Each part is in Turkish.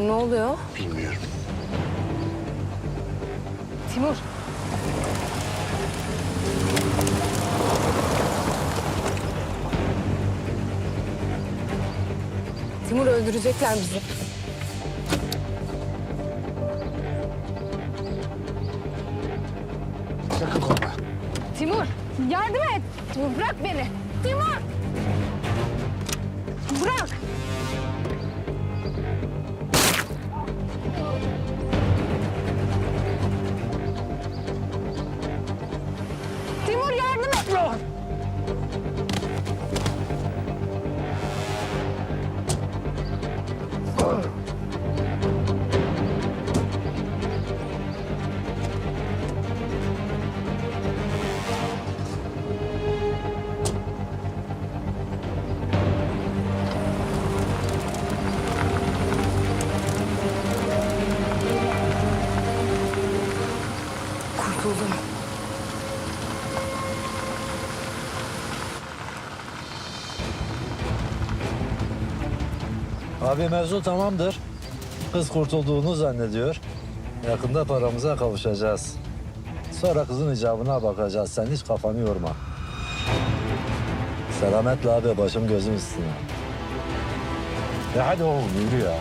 Timur ne oluyor? Bilmiyorum. Timur. Timur öldürecekler bizi. Sakın korkma. Timur yardım et. Timur bırak beni. Timur. Bırak. Abi mevzu tamamdır. Kız kurtulduğunu zannediyor. Yakında paramıza kavuşacağız. Sonra kızın icabına bakacağız. Sen hiç kafanı yorma. Selametle abi başım gözüm üstüne. Ya hadi oğlum yürü ya.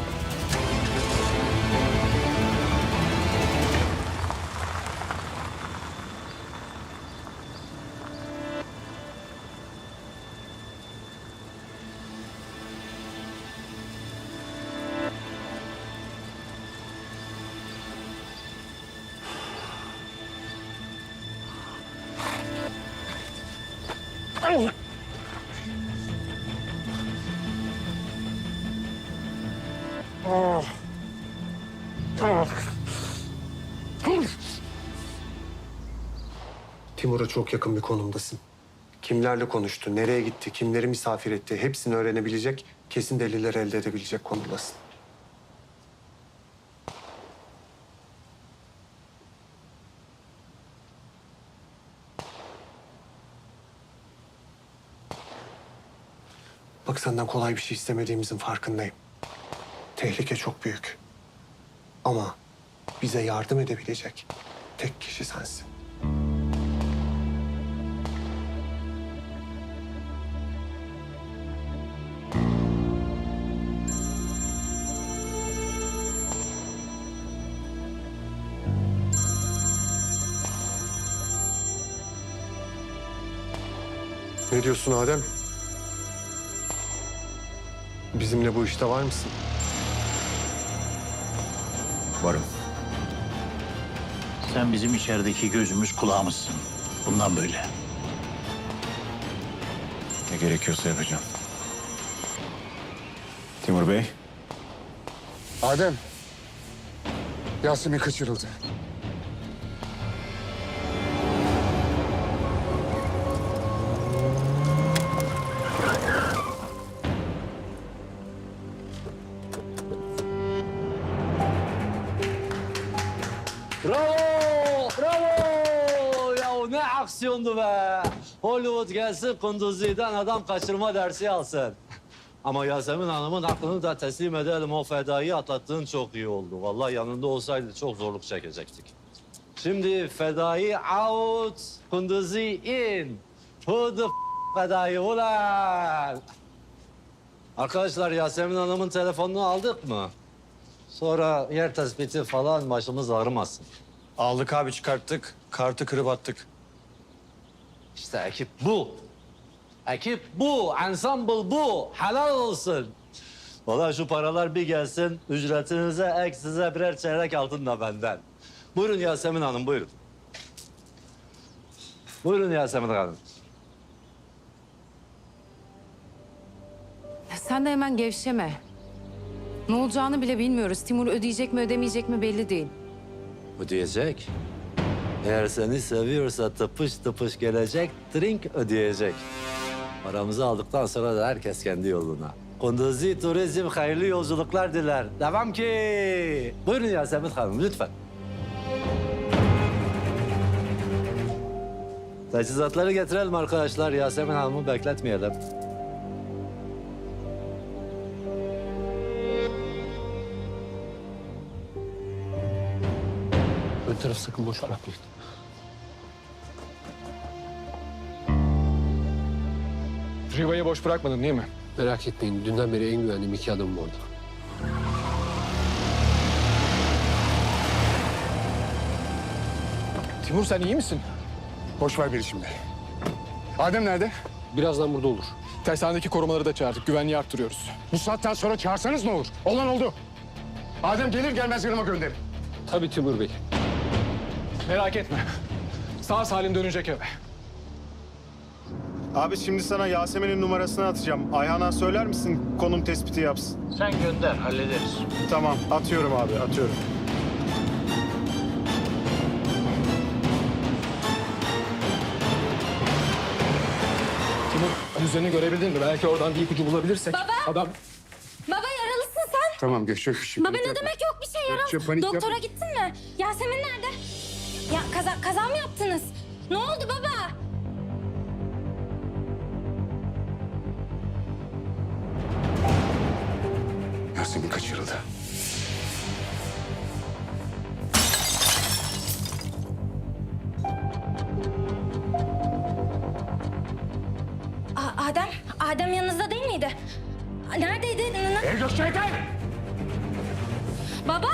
Timur'a çok yakın bir konumdasın. Kimlerle konuştu, nereye gitti, kimleri misafir etti hepsini öğrenebilecek, kesin deliller elde edebilecek konumdasın. Bak senden kolay bir şey istemediğimizin farkındayım. Tehlike çok büyük. Ama bize yardım edebilecek tek kişi sensin. Ne diyorsun Adem? Bizimle bu işte var mısın? Varım. Sen bizim içerideki gözümüz kulağımızsın. Bundan böyle. Ne gerekiyorsa yapacağım. Timur Bey, Adem. Yasemin kaçırıldı. Aksiyondu be! Hollywood gelsin Kunduzi'den adam kaçırma dersi alsın. Ama Yasemin Hanım'ın aklını da teslim edelim. O fedayı atlattığın çok iyi oldu. Vallahi yanında olsaydı çok zorluk çekecektik. Şimdi fedayı out, Kunduzi in. Who the fedayı ulan? Arkadaşlar Yasemin Hanım'ın telefonunu aldık mı? Sonra yer tespiti falan başımız ağrımasın. aldık abi çıkarttık. Kartı kırıp attık. İşte ekip bu. Ekip bu, ensemble bu. Helal olsun. Valla şu paralar bir gelsin, ücretinize ek size birer çeyrek altın da benden. Buyurun Yasemin Hanım, buyurun. Buyurun Yasemin Hanım. Ya sen de hemen gevşeme. Ne olacağını bile bilmiyoruz. Timur ödeyecek mi ödemeyecek mi belli değil. Ödeyecek. Eğer seni seviyorsa tıpış tıpış gelecek, drink ödeyecek. Paramızı aldıktan sonra da herkes kendi yoluna. Kunduzi Turizm hayırlı yolculuklar diler. Devam ki. Buyurun Yasemin Hanım lütfen. Teçhizatları getirelim arkadaşlar. Yasemin Hanım'ı bekletmeyelim. Sakın boş bırakmayın. Riva'yı boş bırakmadın değil mi? Merak etmeyin. Dünden beri en güvendiğim iki adamım orada. Timur sen iyi misin? Boş ver beni şimdi. Adem nerede? Birazdan burada olur. Tersanedeki korumaları da çağırdık. Güvenliği arttırıyoruz. Bu saatten sonra çağırsanız ne olur? Olan oldu. Adem gelir gelmez yanıma gönderin. Tabii Timur Bey. Merak etme. Sağ salim dönecek eve. Abi şimdi sana Yasemin'in numarasını atacağım. Ayhan'a söyler misin konum tespiti yapsın? Sen gönder hallederiz. Tamam atıyorum abi atıyorum. Timur yüzlerini görebildin mi? Belki oradan bir ipucu bulabilirsek. Baba! Adam Baba yaralısın sen. Tamam geç yok şimdi. Baba ne demek yok bir şey yaralı. panik Doktora yapma. gittin mi? Yasemin nerede? Ya kaza, kaza mı yaptınız? Ne oldu baba? Yasemin kaçırıldı. A- Adem, Adem yanınızda değil miydi? Neredeydi? N- n- Ey Gökçe yeter! baba!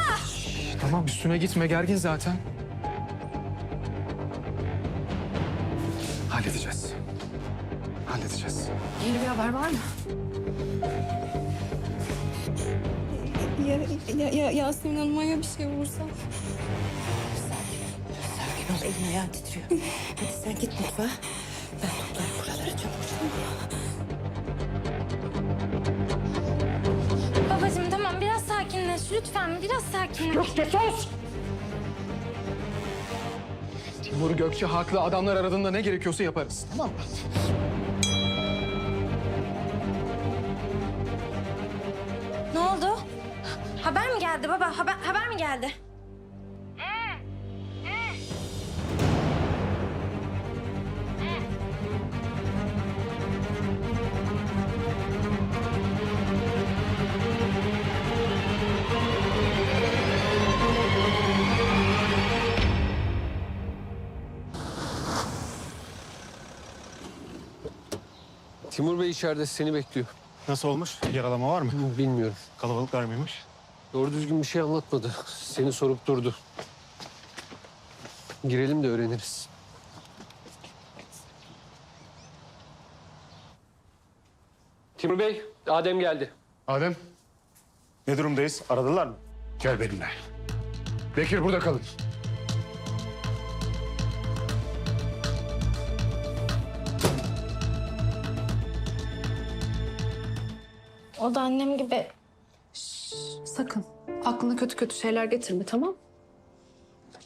tamam üstüne gitme gergin zaten. Halledeceğiz. Halledeceğiz. Yeni bir haber var mı? Ya, ya, ya Yasemin Hanım'a ya bir şey olursa? Sakin ol elin ayağın titriyor. Hadi sen git mutfağa. Ben toplarım buraları çabuk Babacığım tamam biraz sakinleş lütfen biraz sakinleş. Gökçe sus! Timur Gökçe haklı. Adamlar aradığında ne gerekiyorsa yaparız. Tamam mı? Ne oldu? Haber mi geldi baba? Haber, haber mi geldi? Timur Bey içeride seni bekliyor. Nasıl olmuş? Yaralama var mı? Bilmiyorum. Kalabalıklar mıymış? Doğru düzgün bir şey anlatmadı. Seni sorup durdu. Girelim de öğreniriz. Timur Bey, Adem geldi. Adem Ne durumdayız? Aradılar mı? gel benimle. Bekir burada kalın. O da annem gibi. Sakın. Aklına kötü kötü şeyler getirme tamam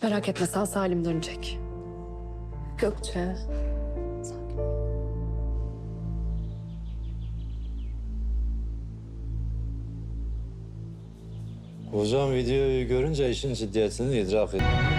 Merak etme sağ salim dönecek. Gökçe. Hocam videoyu görünce işin ciddiyetini idrak ettim.